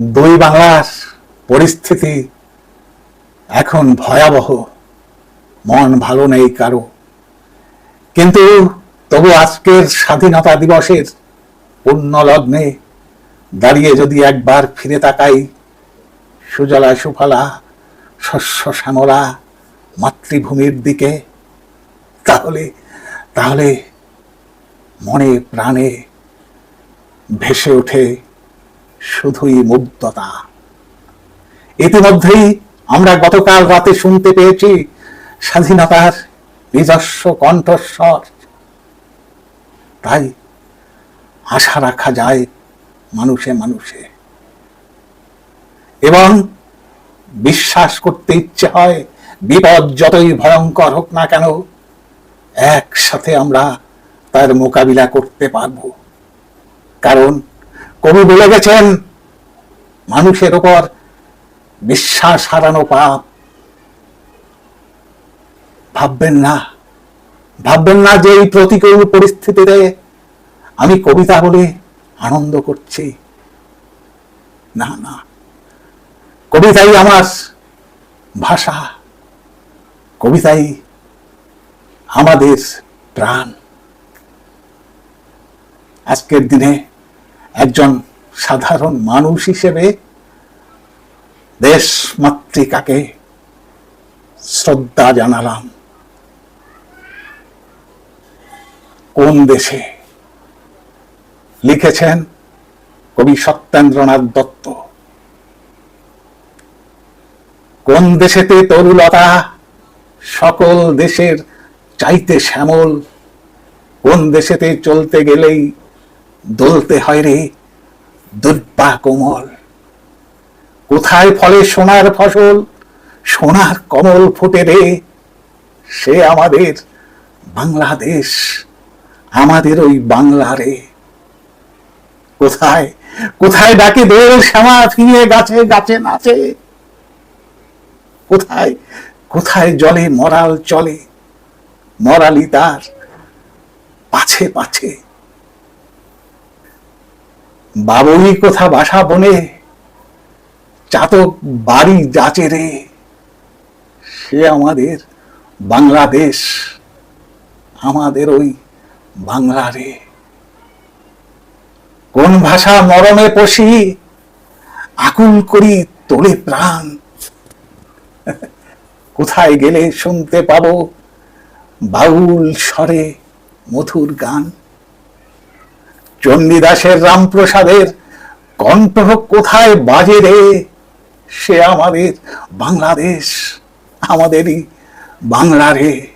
দুই বাংলার পরিস্থিতি এখন ভয়াবহ। মন ভালো নেই কারও। কিন্তু তবু আজকের স্বাধীনতা দিবসের পূর্ণ লগ্নে দাঁড়িয়ে যদি একবার ফিরে তাকাই, সুজলা সুফলা, শস্য শ্যামলা, মাতৃভূমির দিকে, তাহলে তাহলে মনে প্রাণে ভেসে ওঠে শুধুই মুগ্ধতা। ইতিমধ্যেই আমরা গতকাল রাতে শুনতে পেয়েছি স্বাধীনতার নিজস্ব কণ্ঠস্বর। তাই আশা রাখা যায় মানুষে মানুষে। এবং বিশ্বাস করতে ইচ্ছে হয়, বিপদ যতই ভয়ঙ্কর হোক না কেন, একসাথে আমরা তার মোকাবিলা করতে পারব। কারণ কবি বলে গেছেন, মানুষের ওপর বিশ্বাস হারানো পাপ। ভাববেন না ভাববেন না যে এই প্রতিকূল পরিস্থিতিতে আমি কবিতা বলে আনন্দ করছি। না না, কবিতাই আমার ভাষা, কবিতাই আমাদের প্রাণ। আজকের দিনে একজন সাধারণ মানুষ হিসেবে দেশ মাতৃকাকে শ্রদ্ধা জানালাম। কোন দেশে? লিখেছেন কবি সত্যেন্দ্রনাথ দত্ত। কোন দেশেতে তরুলতা সকল দেশের চাইতে শ্যামল? কোন দেশেতে চলতে গেলেই দলতে হয় রে দুর্বা কোমল। কোথায় ফলে সোনার ফসল? সোনার কমল ফুটে রে। সে আমাদের বাংলাদেশ, আমাদের ওই বাংলা রে। কোথায় কোথায় ডাকে দোল শ্যামা ফিরে গাছে গাছে নাচে? কোথায় কোথায় জলে মরাল চলে? মরালি তার পাছে পাছে বাবুই কোথা বাসা বনে? চাতক বাড়ি যাচে রে। সে আমাদের বাংলাদেশ, আমাদের ওই বাংলা রে। কোন ভাষা মরমে পশি? আকুল করি তোলে প্রাণ। কোথায় গেলে শুনতে পাবো? বাউল স্বরে মধুর গান। চণ্ডীদাসের রামপ্রসাদের কণ্ঠ কোথায় বাজে রে? সে আমাদের বাংলাদেশ, আমাদেরই বাংলা রে।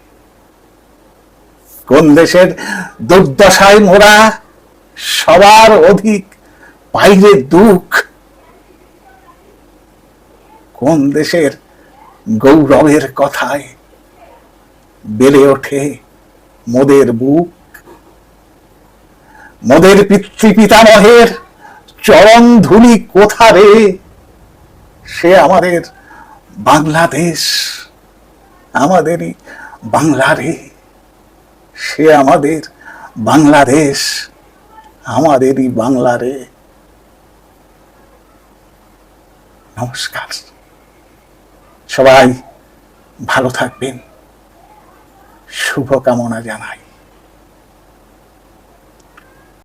কোন দেশের দুর্দশায় মোরা সবার অধিক বাইরে দুঃখ? কোন দেশের গৌরবের কথায় বেড়ে ওঠে মোদের বুক? মোদের পিতৃ পিতামহের চরণ ধুলি কোথা রে? সে আমাদের বাংলাদেশ, আমাদেরই বাংলা রে। সে আমাদের বাংলাদেশ, আমাদেরই বাংলা রে। নমস্কার। সবাই ভালো থাকবেন। শুভকামনা জানাই।